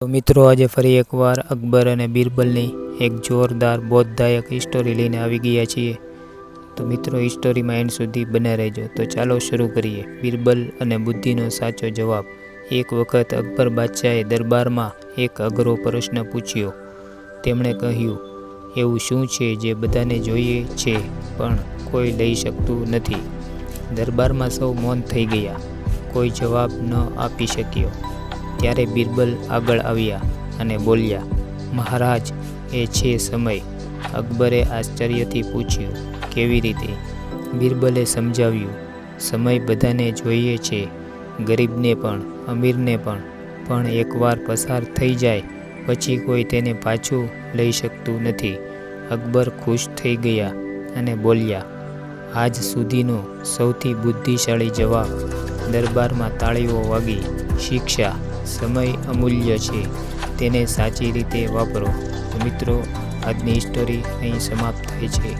તો મિત્રો, આજે ફરી એકવાર અકબર અને બિરબલની એક જોરદાર, બોધદાયક હિસ્ટોરી લઈને આવી ગયા છીએ. તો મિત્રો હિસ્ટોરીમાં એન્ડ સુધી બને રહેજો. તો ચાલો શરૂ કરીએ. બિરબલ અને બુદ્ધિનો સાચો જવાબ. એક વખત અકબર બાદશાહે દરબારમાં એક અઘરો પ્રશ્ન પૂછ્યો. તેમણે કહ્યું, એવું શું છે જે બધાને જોઈએ છે, પણ કોઈ લઈ શકતું નથી? દરબારમાં સૌ મૌન થઈ ગયા. કોઈ જવાબ ન આપી શક્યો. ત્યારે બિરબલ આગળ આવ્યા અને બોલ્યા, મહારાજ, એ છે સમય. અકબરે આશ્ચર્યથી પૂછ્યું, કેવી રીતે? બિરબલે સમજાવ્યું, સમય બધાને જોઈએ છે, ગરીબને પણ, અમીરને પણ પણ એકવાર પસાર થઈ જાય, પછી કોઈ તેને પાછું લઈ શકતું નથી. અકબર ખુશ થઈ ગયા અને બોલ્યા, આજ સુધીનો સૌથી બુદ્ધિશાળી જવાબ દરબારમાં તાળીઓ વાગી, શિક્ષા સમય અમૂલ્ય છે. તેને સાચી રીતે વાપરો. મિત્રો આજની સ્ટોરી અહીં સમાપ્ત થાય છે.